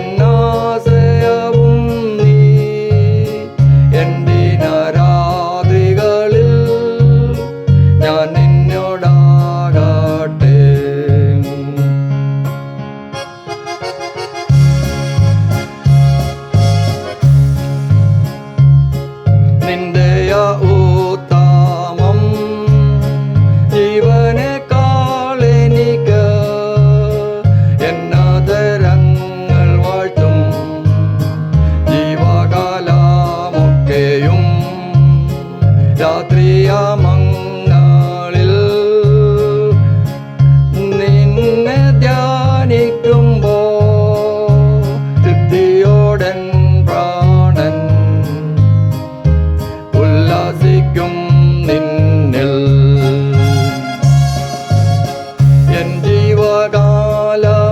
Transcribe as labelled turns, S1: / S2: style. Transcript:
S1: no രാത്രിയാമങ്ങളിൽ നിന്നെ ധ്യാനിക്കുമ്പോ തൃപ്തിയോടൻ പ്രാണൻ ഉല്ലാസിക്കും നിന്നിൽ. എൻ ജീവകാലം